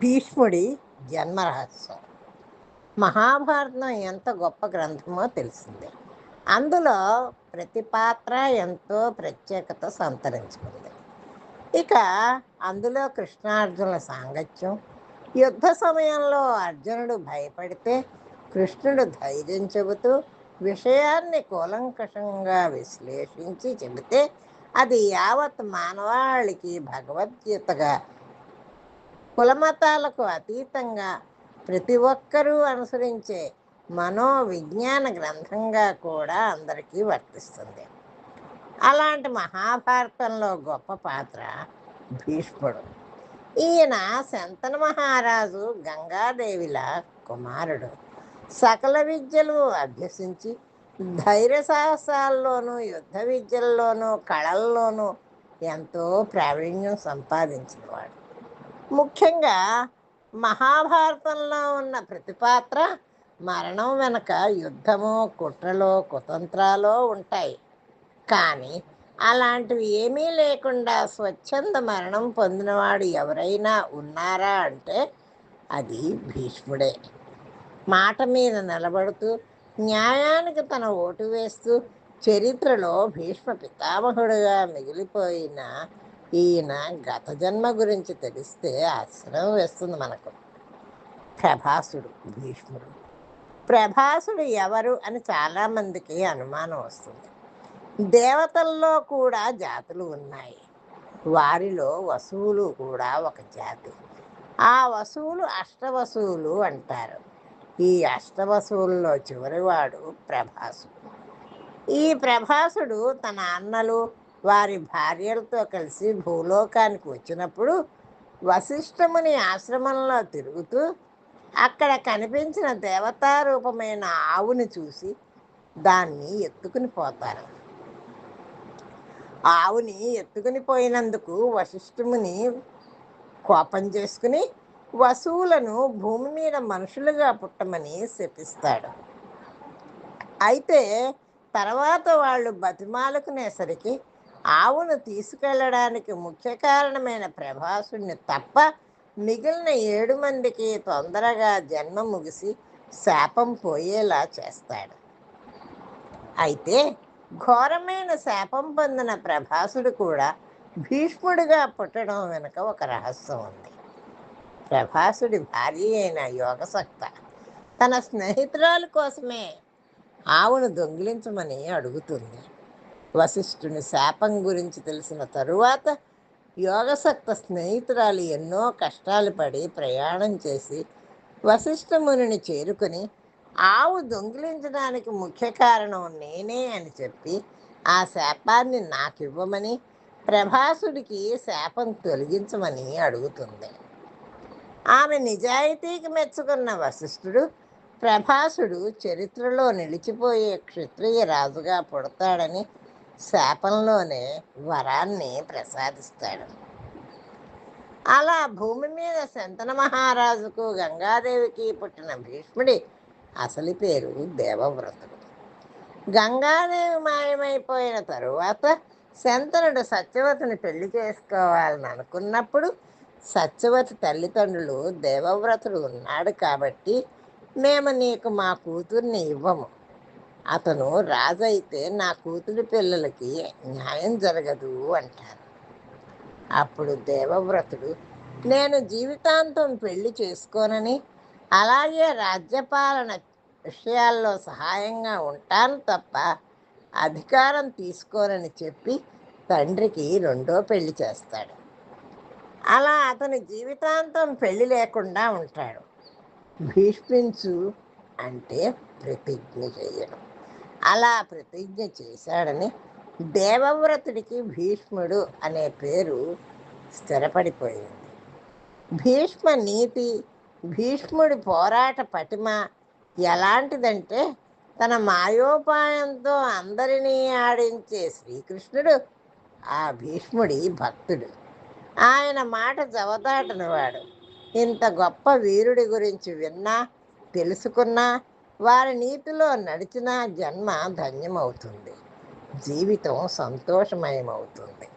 భీష్ముడి జన్మరహస్యం. మహాభారతం ఎంత గొప్ప గ్రంథమో తెలిసిందే. అందులో ప్రతి పాత్ర ఎంతో ప్రత్యేకత సంతరించుకుంది. ఇక అందులో కృష్ణార్జునుల సాంగత్యం. యుద్ధ సమయంలో అర్జునుడు భయపడితే కృష్ణుడు ధైర్యం చెబుతూ విషయాన్ని కూలంకషంగా విశ్లేషించి చెబితే అది యావత్ మానవాళికి భగవద్గీతగా కులమతాలకు అతీతంగా ప్రతి ఒక్కరూ అనుసరించే మనోవిజ్ఞాన గ్రంథంగా కూడా అందరికీ వర్తిస్తుంది. అలాంటి మహాభారతంలో గొప్ప పాత్ర భీష్ముడు. ఈయన శంతన మహారాజు గంగాదేవిల కుమారుడు. సకల విద్యలు అభ్యసించి ధైర్య సాహసాల్లోనూ యుద్ధ విద్యల్లోనూ కళల్లోనూ ఎంతో ప్రావీణ్యం సంపాదించినవాడు. ముఖ్యంగా మహాభారతంలో ఉన్న ప్రతి పాత్ర మరణం వెనక యుద్ధము కుట్రలో కుతంత్రాలో ఉంటాయి. కానీ అలాంటివి ఏమీ లేకుండా స్వచ్ఛంద మరణం పొందినవాడు ఎవరైనా ఉన్నారా అంటే అది భీష్ముడే. మాట మీద నిలబడుతూ న్యాయానికి తన ఓటు వేస్తూ చరిత్రలో భీష్మ పితామహుడుగా మిగిలిపోయిన ఈయన గత జన్మ గురించి తెలిస్తే ఆశ్రయం వేస్తుంది మనకు. ప్రభాసుడు భీష్ముడు. ప్రభాసుడు ఎవరు అని చాలామందికి అనుమానం వస్తుంది. దేవతల్లో కూడా జాతులు ఉన్నాయి. వారిలో వసువులు కూడా ఒక జాతి. ఆ వసువులు అష్టవసువులు అంటారు. ఈ అష్టవసువుల్లో చివరివాడు ప్రభాసుడు. ఈ ప్రభాసుడు తన అన్నలు వారి భార్యలతో కలిసి భూలోకానికి వచ్చినప్పుడు వశిష్ఠముని ఆశ్రమంలో తిరుగుతూ అక్కడ కనిపించిన దేవతారూపమైన ఆవుని చూసి దాన్ని ఎత్తుకుని పోతారు. ఆవుని ఎత్తుకుని పోయినందుకు వశిష్ఠముని కోపం చేసుకుని వసువులను భూమి మీద మనుషులుగా పుట్టమని శపిస్తాడు. అయితే తర్వాత వాళ్ళు బతిమాలుకునేసరికి ఆవును తీసుకెళ్ళడానికి ముఖ్య కారణమైన ప్రభాసుడిని తప్ప మిగిలిన ఏడు మందికి తొందరగా జన్మ ముగిసి శాపం పోయేలా చేస్తాడు. అయితే ఘోరమైన శాపం పొందిన ప్రభాసుడు కూడా భీష్ముడిగా పుట్టడం వెనుక ఒక రహస్యం ఉంది. ప్రభాసుడి భార్య అయిన యోగసక్త తన స్నేహితురాలు కోసమే ఆవును దొంగిలించమని అడుగుతుంది. వశిష్ఠుని శాపం గురించి తెలిసిన తరువాత యోగసక్త స్నేహితురాలు ఎన్నో కష్టాలు పడి ప్రయాణం చేసి వశిష్ఠమునిని చేరుకుని ఆవు దొంగిలించడానికి ముఖ్య కారణం నేనే అని చెప్పి ఆ శాపాన్ని నాకు ఇవ్వమని ప్రభాసుడికి శాపం తొలగించమని అడుగుతుంది. ఆమె నిజాయితీకి మెచ్చుకున్న వశిష్ఠుడు ప్రభాసుడు చరిత్రలో నిలిచిపోయే క్షత్రియ రాజుగా పుడతాడని శాపంలోనే వరాన్ని ప్రసాదిస్తాడు. అలా భూమి మీద శంతన మహారాజుకు గంగాదేవికి పుట్టిన భీష్ముడి అసలు పేరు దేవవ్రతుడు. గంగాదేవి మాయమైపోయిన తరువాత శంతనుడు సత్యవతిని పెళ్ళి చేసుకోవాలని అనుకున్నప్పుడు సత్యవతి తల్లిదండ్రులు దేవవ్రతుడు ఉన్నాడు కాబట్టి మేము నీకు మా కూతుర్ని ఇవ్వము. అతను రాజైతే నా కూతురి పిల్లలకి న్యాయం జరగదు అంటారు. అప్పుడు దేవవ్రతుడు నేను జీవితాంతం పెళ్ళి చేసుకోనని అలాగే రాజ్యపాలన విషయాల్లో సహాయంగా ఉంటాను తప్ప అధికారం తీసుకోనని చెప్పి తండ్రికి రెండో పెళ్ళి చేస్తాడు. అలా అతని జీవితాంతం పెళ్ళి లేకుండా ఉంటాడు. భీష్మించు అంటే ప్రతిజ్ఞ చేయడం. అలా ప్రతిజ్ఞ చేశాడని దేవవ్రతుడికి భీష్ముడు అనే పేరు స్థిరపడిపోయింది. భీష్మ నీతి భీష్ముడి పోరాట పటిమ ఎలాంటిదంటే తన మాయోపాయంతో అందరినీ ఆడించే శ్రీకృష్ణుడు ఆ భీష్ముడి భక్తుడు. ఆయన మాట జవదాటనివాడు. ఇంత గొప్ప వీరుడి గురించి విన్నా తెలుసుకున్నా వారి నీతిలో నడిచిన జన్మ ధన్యమవుతుంది. జీవితం సంతోషమయమవుతుంది.